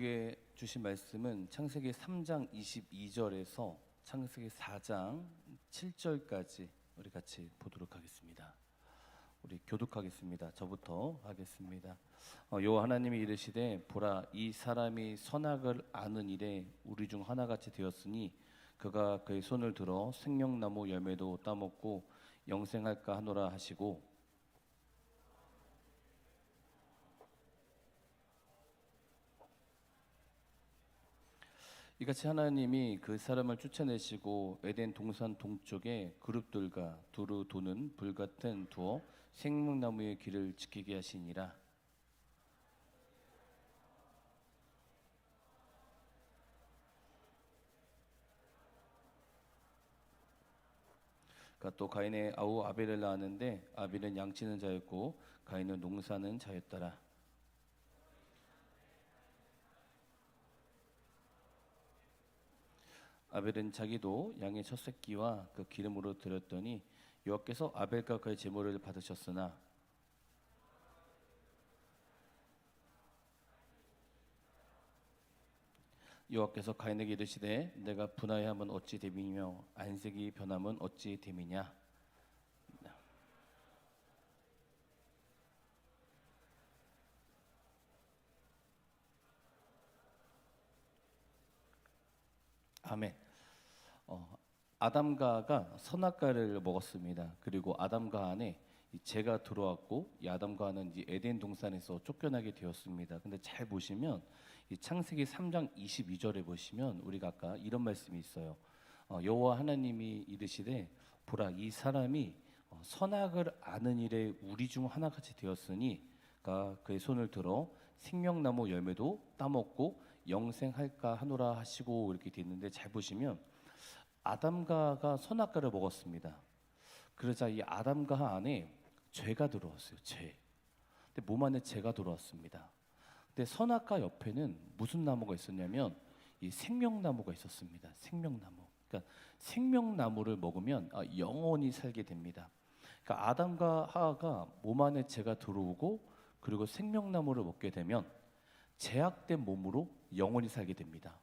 우리에게 주신 말씀은 창세기 3장 22절에서 창세기 4장 7절까지 우리 같이 보도록 하겠습니다. 우리 교독하겠습니다. 저부터 하겠습니다. 어, 요 하나님이 이르시되 보라 이 사람이 선악을 아는 일에 우리 중 하나같이 되었으니 그가 그의 손을 들어 생명나무 열매도 따먹고 영생할까 하노라 하시고 이같이 하나님이 그 사람을 쫓아내시고 에덴 동산 동쪽에 그룹들과 두루 도는 불같은 두어 생명나무의 길을 지키게 하시니라. 그러니까 또 가인의 아우 아벨을 낳았는데 아벨은 양치는 자였고 가인은 농사는 자였더라. 아벨은 자기도 양의 첫 새끼와 그 기름으로 드렸더니 여호와께서 아벨과 그의 제물을 받으셨으나 여호와께서 가인에게 이르시되 내가 분하여 함은 어찌 됨이며 안색이 변함은 어찌 됨이냐 아멘. 어, 아담과가 선악과를 먹었습니다. 그리고 아담과 안에 이 죄가 들어왔고 이 아담과는 이제 에덴 동산에서 쫓겨나게 되었습니다. 근데 잘 보시면 이 창세기 3장 22절에 보시면 우리가 아까 이런 말씀이 있어요. 어, 여호와 하나님이 이르시되 보라 이 사람이 어, 선악을 아는 일에 우리 중 하나같이 되었으니 가 그의 손을 들어 생명나무 열매도 따먹고 영생할까 하노라 하시고 이렇게 돼 있는데 잘 보시면 아담가가 선악과를 먹었습니다. 그러자 이 아담가 안에 죄가 들어왔어요. 죄. 근데 몸 안에 죄가 들어왔습니다. 근데 선악과 옆에는 무슨 나무가 있었냐면 이 생명나무가 있었습니다. 생명나무. 그러니까 생명나무를 먹으면 아, 영원히 살게 됩니다. 그러니까 아담과 하하가 몸 안에 죄가 들어오고 그리고 생명나무를 먹게 되면 제약된 몸으로 영원히 살게 됩니다.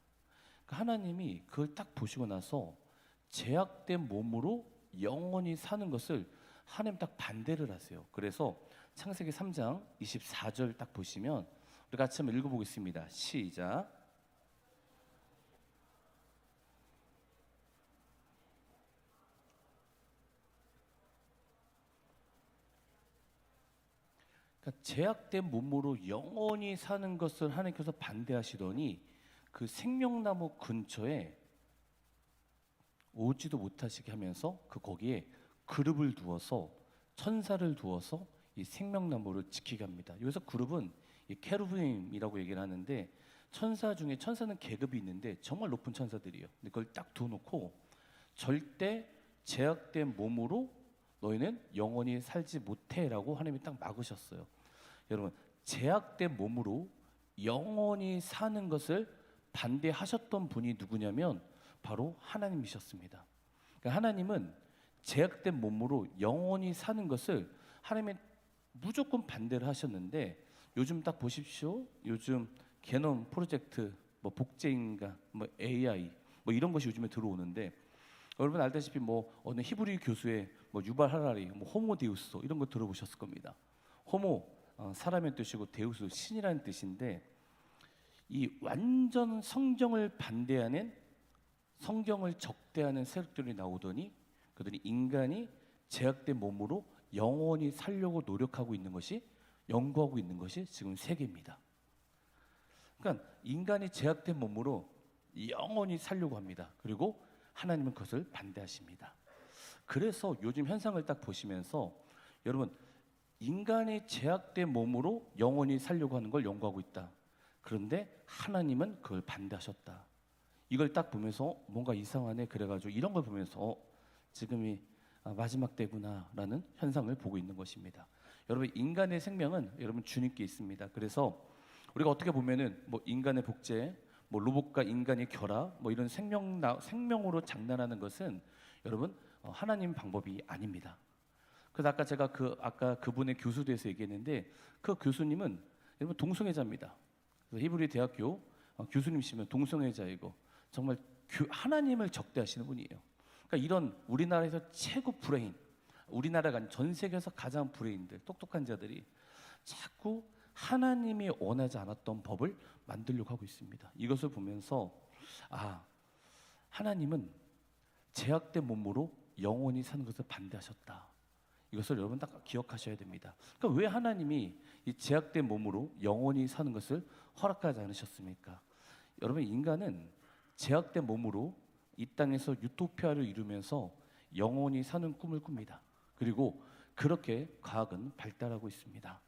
그러니까 하나님이 그걸 딱 보시고 나서 제약된 몸으로 영원히 사는 것을 하나님 딱 반대를 하세요. 그래서 창세기 3장 24절 딱 보시면 우리 같이 한번 읽어보겠습니다. 시작. 그러니까 제약된 몸으로 영원히 사는 것을 하나님께서 반대하시더니 그 생명나무 근처에 오지도 못하시게 하면서 그 거기에 그룹을 두어서 천사를 두어서 이 생명나무를 지키게 합니다. 여기서 그룹은 이 케루빔이라고 얘기를 하는데 천사 중에 천사는 계급이 있는데 정말 높은 천사들이에요. 근데 그걸 딱 두어놓고 절대 제약된 몸으로 너희는 영원히 살지 못해라고 하나님이 딱 막으셨어요. 여러분 제약된 몸으로 영원히 사는 것을 반대하셨던 분이 누구냐면 바로 하나님이셨습니다. 그러니까 하나님은 제약된 몸으로 영원히 사는 것을 하나님의 무조건 반대를 하셨는데 요즘 딱 보십시오. 요즘 개놈 프로젝트, 뭐 복제인가, 뭐 AI, 뭐 이런 것이 요즘에 들어오는데 여러분 알다시피 뭐 어느 히브리 교수의 뭐 유발 하라리, 뭐 호모 데우스 이런 거 들어보셨을 겁니다. 호모 어, 사람의 뜻이고 데우스 신이라는 뜻인데 이 완전 성경을 반대하는 성경을 적대하는 세력들이 나오더니 그들이 인간이 제약된 몸으로 영원히 살려고 노력하고 있는 것이 연구하고 있는 것이 지금 세계입니다. 그러니까 인간이 제약된 몸으로 영원히 살려고 합니다. 그리고 하나님은 그것을 반대하십니다. 그래서 요즘 현상을 딱 보시면서 여러분 인간이 제약된 몸으로 영원히 살려고 하는 걸 연구하고 있다. 그런데 하나님은 그걸 반대하셨다. 이걸 딱 보면서 뭔가 이상하네 그래가지고 이런 걸 보면서 어, 지금이 아, 마지막 때구나라는 현상을 보고 있는 것입니다. 여러분 인간의 생명은 여러분 주님께 있습니다. 그래서 우리가 어떻게 보면은 뭐 인간의 복제, 뭐 로봇과 인간의 결합, 뭐 이런 생명 생명으로 장난하는 것은 여러분 어, 하나님 방법이 아닙니다. 그래서 아까 제가 그 아까 그분의 교수 대해서 얘기했는데 그 교수님은 여러분 동성애자입니다. 그래서 히브리 대학교 어, 교수님이시면 동성애자이고 정말 교- 하나님을 적대하시는 분이에요. 그러니까 이런 우리나라에서 최고 브레인, 우리나라가 전 세계에서 가장 브레인들, 똑똑한 자들이 자꾸 하나님이 원하지 않았던 법을 만들려고 하고 있습니다. 이것을 보면서 아 하나님은 제약된 몸으로 영원히 사는 것을 반대하셨다. 이것을 여러분 딱 기억하셔야 됩니다. 그러니까 왜 하나님이 이 제약된 몸으로 영원히 사는 것을 허락하지 않으셨습니까? 여러분 인간은 제약된 몸으로 이 땅에서 유토피아를 이루면서 영원히 사는 꿈을 꿉니다. 그리고 그렇게 과학은 발달하고 있습니다.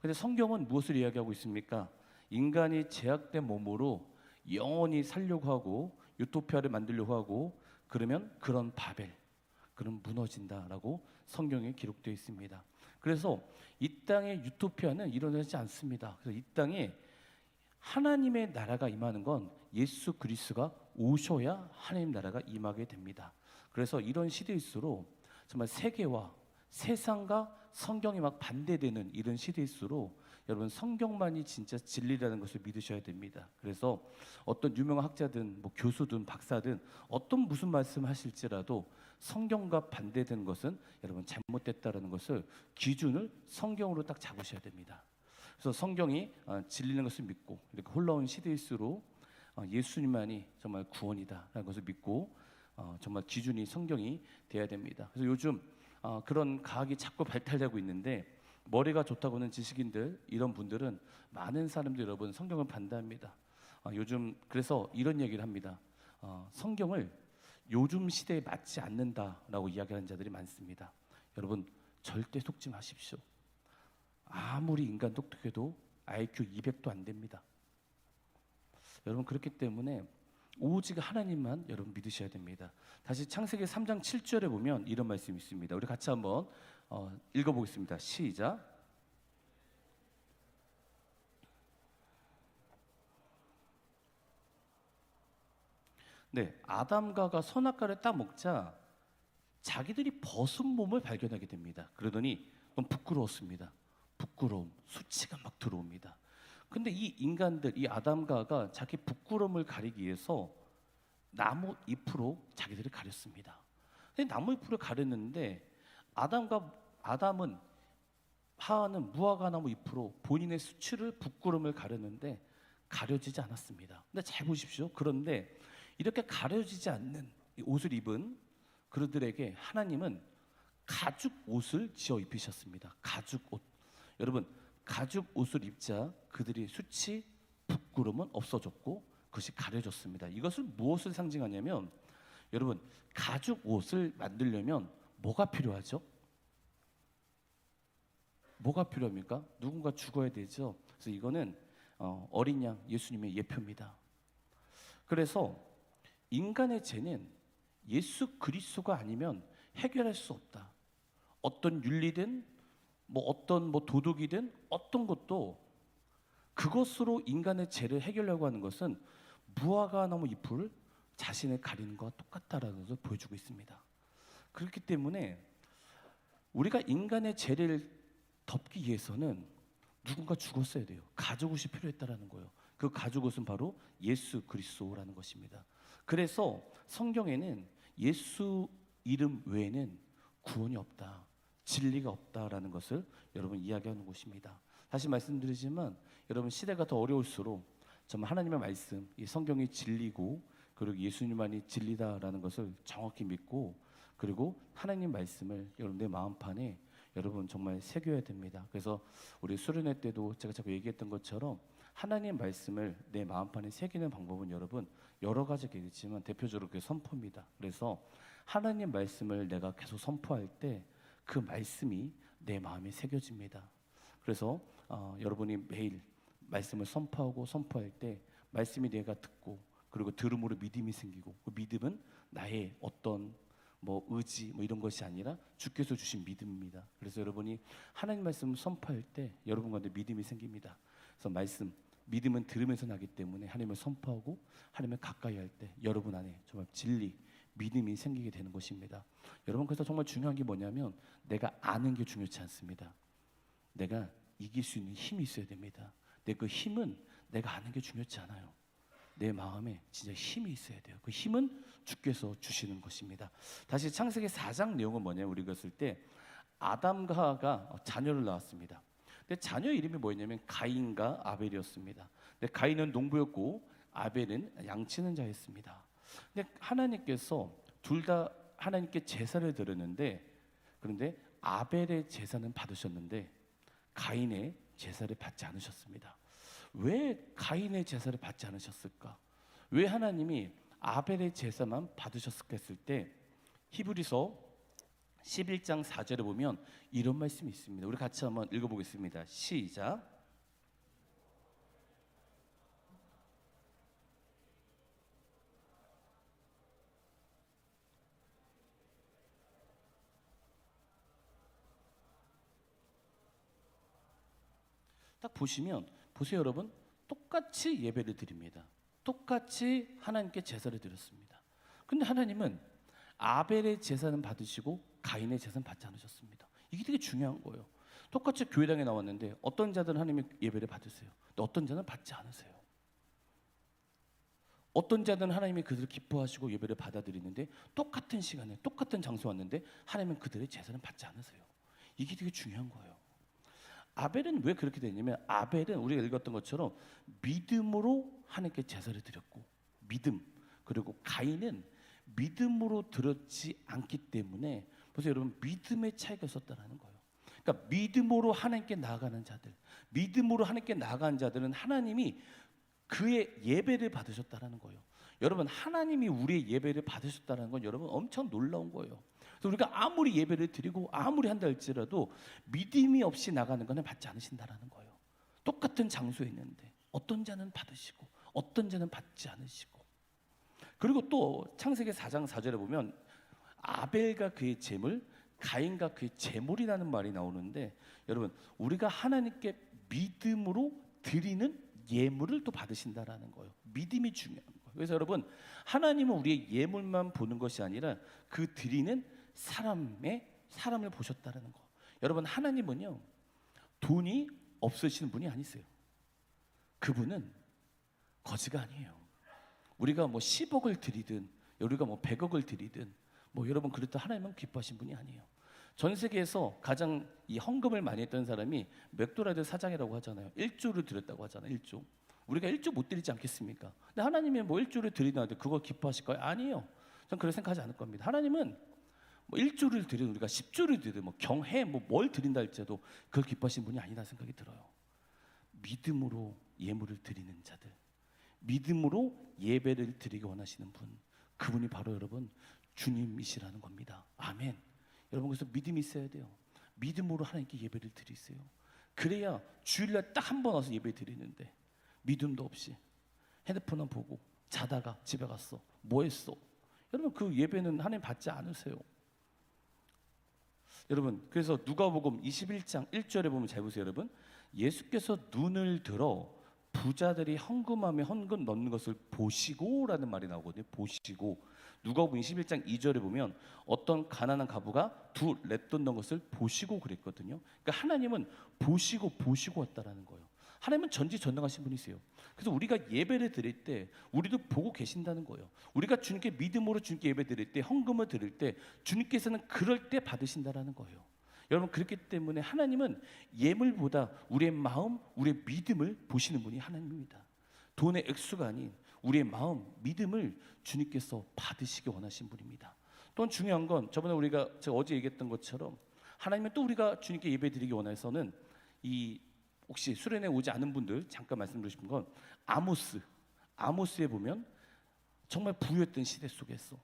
근데 성경은 무엇을 이야기하고 있습니까? 인간이 제약된 몸으로 영원히 살려고 하고 유토피아를 만들려고 하고 그러면 그런 바벨 그럼 무너진다라고 성경에 기록되어 있습니다. 그래서 이 땅의 유토피아는 일어나지 않습니다. 그래서 이 땅에 하나님의 나라가 임하는 건 예수 그리스도가 오셔야 하나님 나라가 임하게 됩니다. 그래서 이런 시대일수록 정말 세계와 세상과 성경이 막 반대되는 이런 시대일수록 여러분 성경만이 진짜 진리라는 것을 믿으셔야 됩니다. 그래서 어떤 유명한 학자든 뭐 교수든 박사든 어떤 무슨 말씀 하실지라도 성경과 반대되는 것은 여러분 잘못됐다라는 것을 기준을 성경으로 딱 잡으셔야 됩니다. 그래서 성경이 어, 진리는 것을 믿고 이렇게 홀라운 시대일수록 어, 예수님만이 정말 구원이다라는 것을 믿고 어, 정말 기준이 성경이 돼야 됩니다. 그래서 요즘 어, 그런 과학이 자꾸 발달되고 있는데 머리가 좋다고는 지식인들 이런 분들은 많은 사람들 여러분 성경을 반대합니다. 어, 요즘 그래서 이런 얘기를 합니다. 어, 성경을 요즘 시대에 맞지 않는다라고 이야기하는 자들이 많습니다. 여러분 절대 속지 마십시오. 아무리 인간 똑똑해도 IQ 200도 안 됩니다. 여러분 그렇기 때문에 오직 하나님만 여러분 믿으셔야 됩니다. 다시 창세기 3장 7절에 보면 이런 말씀이 있습니다. 우리 같이 한번 어, 읽어보겠습니다. 시작. 네, 아담과가 선악과를 딱 먹자 자기들이 벗은 몸을 발견하게 됩니다. 그러더니 너무 부끄러웠습니다. 부끄러움, 수치가 막 들어옵니다. 근데 이 인간들, 이 아담가가 자기 부끄러움을 가리기 위해서 나무 잎으로 자기들을 가렸습니다. 나무 잎으로 가렸는데 아담과 아담은 하와는 무화과 나무 잎으로 본인의 수치를 부끄러움을 가렸는데 가려지지 않았습니다. 근데 잘 보십시오. 그런데 이렇게 가려지지 않는 이 옷을 입은 그들에게 하나님은 가죽 옷을 지어 입히셨습니다. 가죽 옷. 여러분 가죽 옷을 입자 그들이 수치 부끄러움은 없어졌고 그것이 가려졌습니다. 이것을 무엇을 상징하냐면 여러분 가죽 옷을 만들려면 뭐가 필요하죠? 뭐가 필요합니까? 누군가 죽어야 되죠. 그래서 이거는 어, 어린 양 예수님의 예표입니다. 그래서 인간의 죄는 예수 그리스도가 아니면 해결할 수 없다. 어떤 윤리든 뭐 어떤 뭐 도덕이든 어떤 것도 그것으로 인간의 죄를 해결하려고 하는 것은 무화과 나무 잎을 자신을 가리는 것과 똑같다라는 것을 보여주고 있습니다. 그렇기 때문에 우리가 인간의 죄를 덮기 위해서는 누군가 죽었어야 돼요. 가죽옷이 필요했다라는 거예요. 그 가죽옷은 바로 예수 그리스도라는 것입니다. 그래서 성경에는 예수 이름 외에는 구원이 없다. 진리가 없다라는 것을 여러분 이야기하는 곳입니다. 다시 말씀드리지만 여러분 시대가 더 어려울수록 정말 하나님의 말씀, 이 성경이 진리고 그리고 예수님만이 진리다라는 것을 정확히 믿고 그리고 하나님 말씀을 여러분 내 마음판에 여러분 정말 새겨야 됩니다. 그래서 우리 수련회 때도 제가 자꾸 얘기했던 것처럼 하나님 말씀을 내 마음판에 새기는 방법은 여러분 여러 가지가 있지만 대표적으로 그 선포입니다. 그래서 하나님 말씀을 내가 계속 선포할 때 그 말씀이 내 마음에 새겨집니다. 그래서 어, 여러분이 매일 말씀을 선포하고 선포할 때 말씀이 내가 듣고 그리고 들음으로 믿음이 생기고 그 믿음은 나의 어떤 뭐 의지 뭐 이런 것이 아니라 주께서 주신 믿음입니다. 그래서 여러분이 하나님 말씀을 선포할 때 여러분 가운데 믿음이 생깁니다. 그래서 말씀 믿음은 들으면서 나기 때문에 하나님을 선포하고 하나님을 가까이 할 때 여러분 안에 정말 진리 믿음이 생기게 되는 것입니다. 여러분 그래서 정말 중요한 게 뭐냐면 내가 아는 게 중요치 않습니다. 내가 이길 수 있는 힘이 있어야 됩니다. 근데 그 힘은 내가 아는 게 중요치 않아요. 내 마음에 진짜 힘이 있어야 돼요. 그 힘은 주께서 주시는 것입니다. 다시 창세기 4장 내용은 뭐냐면 우리가 봤을 때 아담과 하가 자녀를 낳았습니다. 근데 자녀 이름이 뭐였냐면 가인과 아벨이었습니다. 근데 가인은 농부였고 아벨은 양치는 자였습니다. 근데 하나님께서 둘 다 하나님께 제사를 드렸는데 그런데 아벨의 제사는 받으셨는데 가인의 제사를 받지 않으셨습니다. 왜 가인의 제사를 받지 않으셨을까? 왜 하나님이 아벨의 제사만 받으셨을까 했을 때 히브리서 11장 4절에 보면 이런 말씀이 있습니다. 우리 같이 한번 읽어보겠습니다. 시작. 딱 보시면 보세요 여러분 똑같이 예배를 드립니다. 똑같이 하나님께 제사를 드렸습니다. 근데 하나님은 아벨의 제사는 받으시고 가인의 제사는 받지 않으셨습니다. 이게 되게 중요한 거예요. 똑같이 교회당에 나왔는데 어떤 자들은 하나님의 예배를 받으세요. 근데 어떤 자는 받지 않으세요. 어떤 자들은 하나님이 그들을 기뻐하시고 예배를 받아들이는데 똑같은 시간에 똑같은 장소 왔는데 하나님은 그들의 제사는 받지 않으세요. 이게 되게 중요한 거예요. 아벨은 왜 그렇게 되냐면 아벨은 우리가 읽었던 것처럼 믿음으로 하나님께 제사를 드렸고 믿음 그리고 가인은 믿음으로 들었지 않기 때문에 보세요 여러분 믿음의 차이가 있었다는 거예요. 그러니까 믿음으로 하나님께 나아가는 자들, 믿음으로 하나님께 나아간 자들은 하나님이 그의 예배를 받으셨다는 거예요. 여러분 하나님이 우리의 예배를 받으셨다는 건 여러분 엄청 놀라운 거예요. 그래서 우리가 아무리 예배를 드리고 아무리 한다 할지라도 믿음이 없이 나가는 것은 받지 않으신다라는 거예요. 똑같은 장소에 있는데 어떤 자는 받으시고 어떤 자는 받지 않으시고 그리고 또 창세기 4장 4절에 보면 아벨과 그의 재물 가인과 그의 재물이라는 말이 나오는데 여러분 우리가 하나님께 믿음으로 드리는 예물을 또 받으신다라는 거예요. 믿음이 중요한 거예요. 그래서 여러분 하나님은 우리의 예물만 보는 것이 아니라 그 드리는 사람의 사람을 보셨다라는 거. 여러분 하나님은요 돈이 없으시는 분이 아니세요. 그분은 거지가 아니에요. 우리가 뭐 10억을 드리든 우리가 뭐 100억을 드리든 뭐 여러분 그렇다 하나님은 기뻐하신 분이 아니에요. 전 세계에서 가장 이 헌금을 많이 했던 사람이 맥도날드 사장이라고 하잖아요. 1조를 드렸다고 하잖아요. 1조. 우리가 1조 못 드리지 않겠습니까? 근데 하나님이 뭐 1조를 드리는데 그거 기뻐하실까요? 아니에요. 전 그렇게 생각하지 않을 겁니다. 하나님은 뭐 1조를 드리든 우리가 10조를 드리든 뭐 경해 뭐 뭘 드린다 할지라도 그걸 기뻐하신 분이 아니다 생각이 들어요. 믿음으로 예물을 드리는 자들. 믿음으로 예배를 드리기 원하시는 분. 그분이 바로 여러분 주님이시라는 겁니다. 아멘. 여러분 그래서 믿음이 있어야 돼요. 믿음으로 하나님께 예배를 드리세요. 그래야 주일날 딱 한 번 와서 예배 드리는데 믿음도 없이 핸드폰만 보고 자다가 집에 갔어. 뭐 했어? 여러분 그 예배는 하나님 받지 않으세요. 여러분 그래서 누가복음 21장 1절에 보면 잘 보세요 여러분 예수께서 눈을 들어 부자들이 헌금함에 헌금 넣는 것을 보시고라는 말이 나오거든요 보시고 누가복음 21장 2절에 보면 어떤 가난한 가부가 두 렛돈 넣은 것을 보시고 그랬거든요 그러니까 하나님은 보시고 보시고 왔다라는 거예요 하나님은 전지전능하신 분이세요 그래서 우리가 예배를 드릴 때 우리도 보고 계신다는 거예요. 우리가 주님께 믿음으로 주님께 예배 드릴 때 헌금을 드릴 때 주님께서는 그럴 때 받으신다라는 거예요. 여러분 그렇기 때문에 하나님은 예물보다 우리의 마음, 우리의 믿음을 보시는 분이 하나님입니다. 돈의 액수가 아닌 우리의 마음, 믿음을 주님께서 받으시기 원하신 분입니다. 또한 중요한 건 저번에 우리가 제가 어제 얘기했던 것처럼 하나님은 또 우리가 주님께 예배 드리기 원해서는 이 혹시 수련회 오지 않은 분들 잠깐 말씀드리고 싶은 건 아모스 아모스에 보면 정말 부유했던 시대 속에서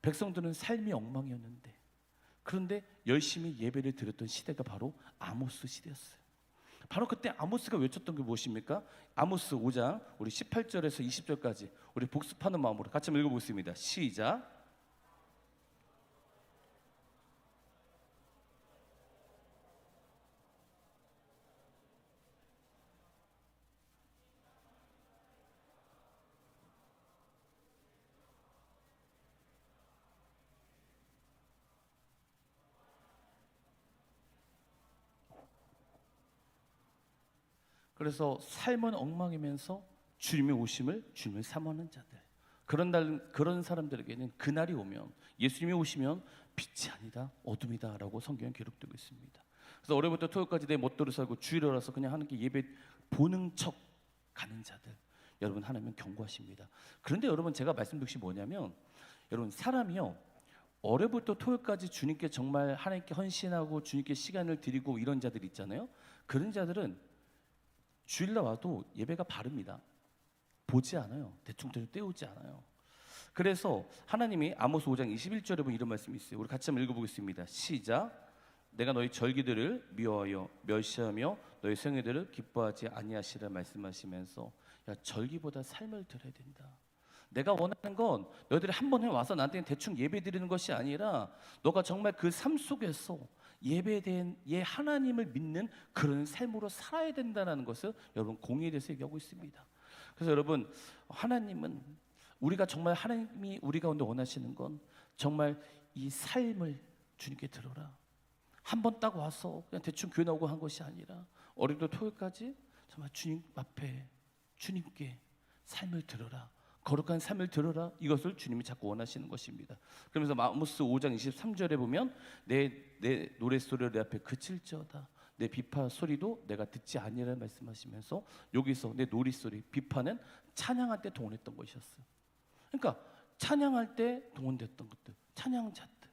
백성들은 삶이 엉망이었는데 그런데 열심히 예배를 드렸던 시대가 바로 아모스 시대였어요. 바로 그때 아모스가 외쳤던 게 무엇입니까? 아모스 5장 우리 18절에서 20절까지 우리 복습하는 마음으로 같이 한번 읽어보겠습니다. 시작. 그래서 삶은 엉망이면서 주님의 오심을 주님을 사모하는 자들. 그런 날 그런 사람들에게는 그날이 오면 예수님이 오시면 빛이 아니다 어둠이다라고 성경에 기록되고 있습니다. 그래서 어려부터 토요일까지 내 멋대로 살고 주일에 와서 그냥 하나님께 예배 보는 척 가는 자들. 여러분 하나님은 경고하십니다. 그런데 여러분 제가 말씀드린 것이 뭐냐면 여러분 사람이요 어려부터 토요일까지 주님께 정말 하나님께 헌신하고 주님께 시간을 드리고 이런 자들 있잖아요. 그런 자들은 주일날 와도 예배가 바릅니다. 보지 않아요. 대충 대충 때우지 않아요. 그래서 하나님이 아모스 5장 21절에 보면 이런 말씀이 있어요. 우리 같이 한번 읽어보겠습니다. 시작. 내가 너희 절기들을 미워하여 멸시하며 너희 생애들을 기뻐하지 아니하시라 말씀하시면서 야 절기보다 삶을 드려야 된다. 내가 원하는 건 너희들이 한 번에 와서 나한테 대충 예배 드리는 것이 아니라 너가 정말 그 삶 속에서 예배된 예 하나님을 믿는 그런 삶으로 살아야 된다는 것을 여러분 공의에 대해서 얘기하고 있습니다. 그래서 여러분 하나님은 우리가 정말 하나님이 우리 가운데 원하시는 건 정말 이 삶을 주님께 들어라. 한 번 딱 와서 그냥 대충 교회 나오고 한 것이 아니라 어린도 토요일까지 정말 주님 앞에 주님께 삶을 들어라. 거룩한 삶을 들어라. 이것을 주님이 자꾸 원하시는 것입니다. 그러면서 마모스 5장 23절에 보면 내 내 노랫소리를 내 앞에 그칠지어다. 내 비파 소리도 내가 듣지 아니라 말씀하시면서 여기서 내 노랫소리 비파는 찬양할 때 동원했던 것이었어요. 그러니까 찬양할 때 동원됐던 것들, 찬양자들.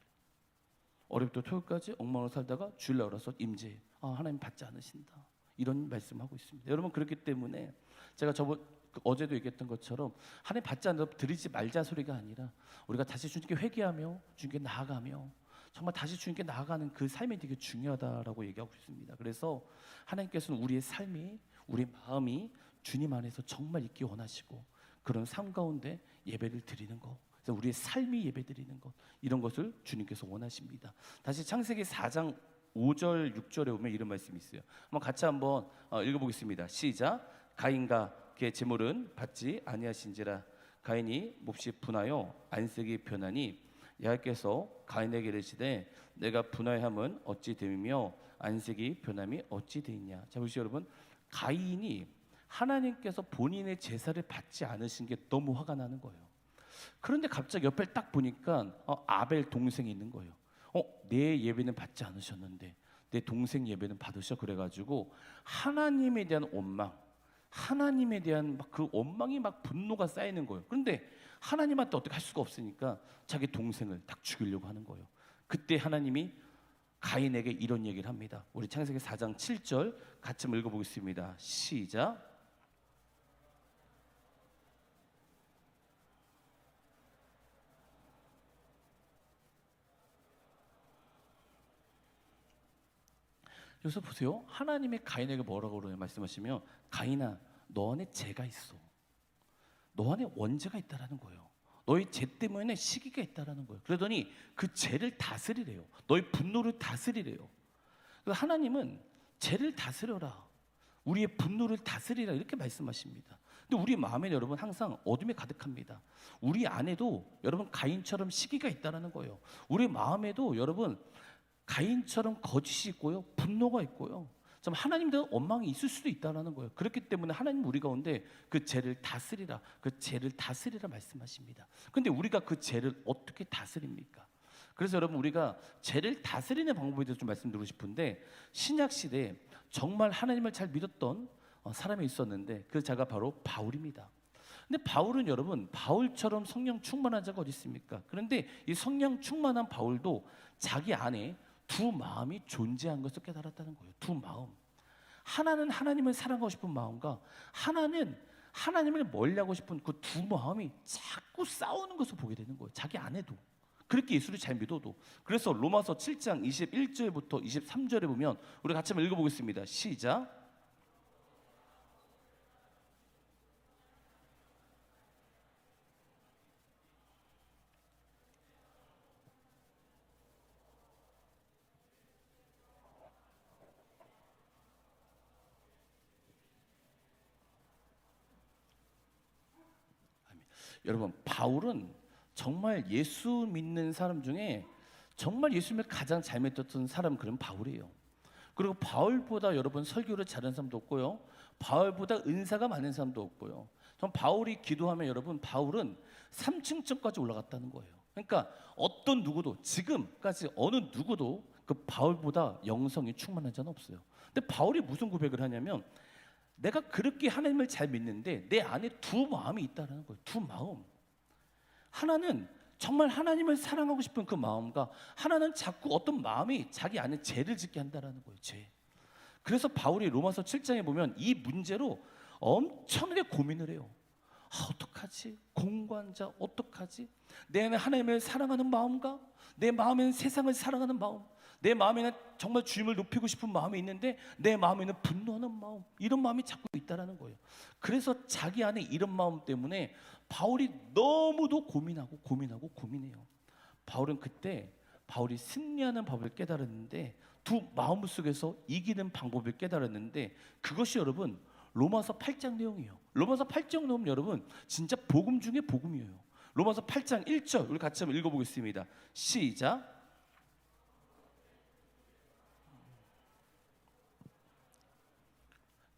어렵도 토요일까지 엉망으로 살다가 주일날 와서 임재. 아 하나님 받지 않으신다. 이런 말씀하고 있습니다. 여러분 그렇기 때문에 제가 저번 그 어제도 얘기했던 것처럼 하나님 받지 않아 드리지 말자 소리가 아니라 우리가 다시 주님께 회개하며 주님께 나아가며 정말 다시 주님께 나아가는 그 삶이 되게 중요하다라고 얘기하고 있습니다. 그래서 하나님께서는 우리의 삶이 우리 마음이 주님 안에서 정말 있기 원하시고 그런 삶 가운데 예배를 드리는 것 그래서 우리의 삶이 예배 드리는 것 이런 것을 주님께서 원하십니다. 다시 창세기 4장 5절 6절에 보면 이런 말씀이 있어요. 한번 같이 한번 어, 읽어보겠습니다. 시작. 가인과 그의 제물은 받지 아니하신지라 가인이 몹시 분하여 안색이 변하니 야께서 가인에게 이르시되 내가 분하함은 어찌 됨이며 안색이 변함이 어찌 되느냐. 자 보시죠 여러분. 가인이 하나님께서 본인의 제사를 받지 않으신 게 너무 화가 나는 거예요. 그런데 갑자기 옆에 딱 보니까 어, 아벨 동생이 있는 거예요. 어, 내 예배는 받지 않으셨는데 내 동생 예배는 받으셔 그래가지고 하나님에 대한 원망, 하나님에 대한 막 그 원망이 막 분노가 쌓이는 거예요. 그런데 하나님한테 어떻게 할 수가 없으니까 자기 동생을 딱 죽이려고 하는 거예요. 그때 하나님이 가인에게 이런 얘기를 합니다. 우리 창세기 4장 7절 같이 읽어보겠습니다. 시작. 여기서 보세요. 하나님의 가인에게 뭐라고 그러냐 말씀하시면 가인아 너 안에 죄가 있어. 너 안에 원죄가 있다라는 거예요. 너의 죄 때문에 시기가 있다라는 거예요. 그러더니 그 죄를 다스리래요. 너의 분노를 다스리래요. 그래서 하나님은 죄를 다스려라. 우리의 분노를 다스리라 이렇게 말씀하십니다. 근데 우리 마음에 여러분 항상 어둠이 가득합니다. 우리 안에도 여러분 가인처럼 시기가 있다라는 거예요. 우리 마음에도 여러분 가인처럼 거짓이 있고요, 분노가 있고요. 참 하나님도 원망이 있을 수도 있다라는 거예요. 그렇기 때문에 하나님 우리 가운데 그 죄를 다스리라, 그 죄를 다스리라 말씀하십니다. 근데 우리가 그 죄를 어떻게 다스립니까? 그래서 여러분 우리가 죄를 다스리는 방법에 대해서 좀 말씀드리고 싶은데 신약 시대에 정말 하나님을 잘 믿었던 어, 사람이 있었는데 그 자가 바로 바울입니다. 근데 바울은 여러분 바울처럼 성령 충만한 자가 어디 있습니까? 그런데 이 성령 충만한 바울도 자기 안에 두 마음이 존재한 것을 깨달았다는 거예요. 두 마음. 하나는 하나님을 사랑하고 싶은 마음과 하나는 하나님을 멀리하고 싶은 그 두 마음이 자꾸 싸우는 것을 보게 되는 거예요. 자기 안에도. 그렇게 예수를 잘 믿어도. 그래서 로마서 7장 21절부터 23절에 보면 우리 같이 한번 읽어보겠습니다. 시작. 여러분 바울은 정말 예수 믿는 사람 중에 정말 예수님을 가장 잘 믿었던 사람 그런 바울이에요. 그리고 바울보다 여러분 설교를 잘하는 사람도 없고요. 바울보다 은사가 많은 사람도 없고요. 전 바울이 기도하면 여러분 바울은 3층쯤까지 올라갔다는 거예요. 그러니까 어떤 누구도 지금까지 어느 누구도 그 바울보다 영성이 충만한 자는 없어요. 근데 바울이 무슨 고백을 하냐면 내가 그렇게 하나님을 잘 믿는데 내 안에 두 마음이 있다라는 거예요. 두 마음. 하나는 정말 하나님을 사랑하고 싶은 그 마음과 하나는 자꾸 어떤 마음이 자기 안에 죄를 짓게 한다라는 거예요. 죄. 그래서 바울이 로마서 7장에 보면 이 문제로 엄청나게 고민을 해요. 아, 어떡하지? 공관자 어떡하지? 내 안에 하나님을 사랑하는 마음과 내 마음에는 세상을 사랑하는 마음, 내 마음에는 정말 주님을 높이고 싶은 마음이 있는데 내 마음에는 분노하는 마음, 이런 마음이 자꾸 있다라는 거예요. 그래서 자기 안에 이런 마음 때문에 바울이 너무도 고민하고 고민하고 고민해요. 바울은 그때 바울이 승리하는 법을 깨달았는데 두 마음 속에서 이기는 방법을 깨달았는데 그것이 여러분 로마서 8장 내용이에요. 로마서 8장 내용 여러분 진짜 복음 중에 복음이에요. 로마서 8장 1절 우리 같이 한번 읽어보겠습니다. 시작.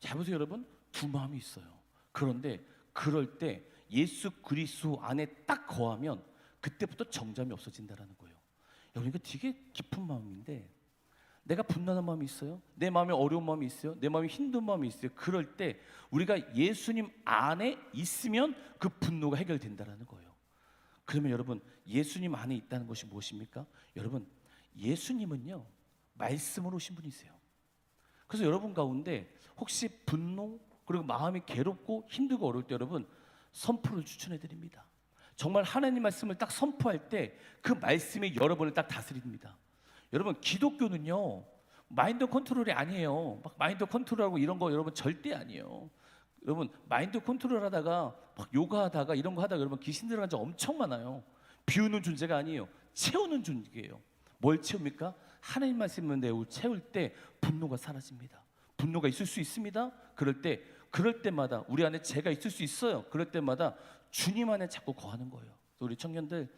잘 보세요 여러분 두 마음이 있어요. 그런데 그럴 때 예수 그리스도 안에 딱 거하면 그때부터 정잠이 없어진다라는 거예요. 여러분 이거 되게 깊은 마음인데 내가 분노하는 마음이 있어요. 내 마음에 어려운 마음이 있어요. 내 마음에 힘든 마음이 있어요. 그럴 때 우리가 예수님 안에 있으면 그 분노가 해결된다라는 거예요. 그러면 여러분 예수님 안에 있다는 것이 무엇입니까? 여러분 예수님은요 말씀으로 오신 분이세요. 그래서 여러분 가운데 혹시 분노 그리고 마음이 괴롭고 힘들고 어려울 때 여러분 선포를 추천해 드립니다. 정말 하나님 말씀을 딱 선포할 때 그 말씀이 여러분을 딱 다스립니다. 여러분 기독교는요 마인드 컨트롤이 아니에요. 막 마인드 컨트롤하고 이런 거 여러분 절대 아니에요. 여러분 마인드 컨트롤하다가 막 요가하다가 이런 거 하다가 여러분 귀신 들어간 적 엄청 많아요. 비우는 존재가 아니에요. 채우는 존재예요. 뭘 채웁니까? 하나님 말씀을 내고 채울 때 분노가 사라집니다. 분노가 있을 수 있습니다. 그럴 때 그럴 때마다 우리 안에 죄가 있을 수 있어요. 그럴 때마다 주님 안에 자꾸 거하는 거예요. 우리 청년들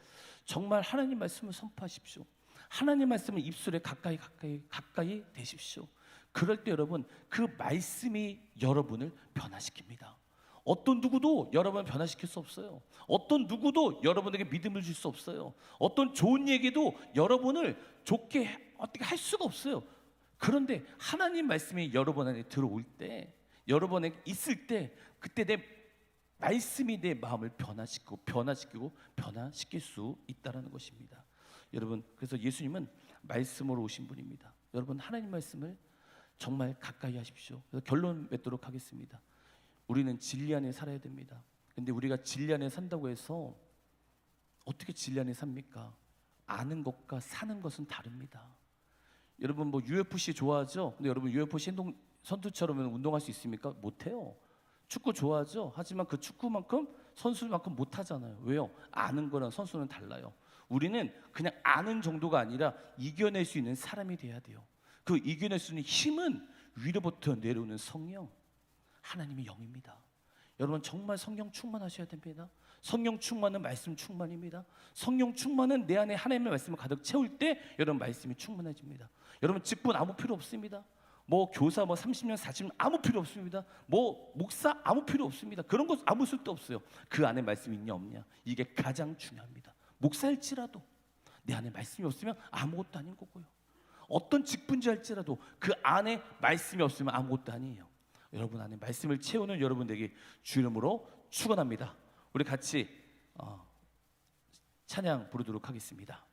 정말 하나님 말씀을 선포하십시오. 하나님 말씀을 입술에 가까이 가까이 가까이 대십시오. 그럴 때 여러분 그 말씀이 여러분을 변화시킵니다. 어떤 누구도 여러분을 변화시킬 수 없어요. 어떤 누구도 여러분에게 믿음을 줄 수 없어요. 어떤 좋은 얘기도 여러분을 좋게 어떻게 할 수가 없어요. 그런데 하나님 말씀이 여러분 안에 들어올 때, 여러분에게 있을 때, 그때 내 말씀이 내 마음을 변화시키고 변화시키고 변화시킬 수 있다라는 것입니다. 여러분, 그래서 예수님은 말씀으로 오신 분입니다. 여러분 하나님 말씀을 정말 가까이 하십시오. 결론 맺도록 하겠습니다. 우리는 진리 안에 살아야 됩니다. 근데 우리가 진리 안에 산다고 해서 어떻게 진리 안에 삽니까? 아는 것과 사는 것은 다릅니다. 여러분 뭐 UFC 좋아하죠? 근데 여러분 UFC 운동 선수처럼 운동할 수 있습니까? 못 해요. 축구 좋아하죠? 하지만 그 축구만큼 선수만큼 못 하잖아요. 왜요? 아는 거랑 선수는 달라요. 우리는 그냥 아는 정도가 아니라 이겨낼 수 있는 사람이 돼야 돼요. 그 이겨낼 수 있는 힘은 위로부터 내려오는 성령, 하나님의 영입니다. 여러분 정말 성령 충만하셔야 됩니다. 성령 충만은 말씀 충만입니다. 성령 충만은 내 안에 하나님의 말씀을 가득 채울 때 여러분 말씀이 충만해집니다. 여러분 직분 아무 필요 없습니다. 뭐 교사 뭐 30년 40년 아무 필요 없습니다. 뭐 목사 아무 필요 없습니다. 그런 것 아무 쓸데 없어요. 그 안에 말씀이 있냐 없냐 이게 가장 중요합니다. 목사일지라도 내 안에 말씀이 없으면 아무것도 아닌 거고요. 어떤 직분지 할지라도 그 안에 말씀이 없으면 아무것도 아니에요. 여러분 안에 말씀을 채우는 여러분에게 주 이름으로 축원합니다. 우리 같이 어, 찬양 부르도록 하겠습니다.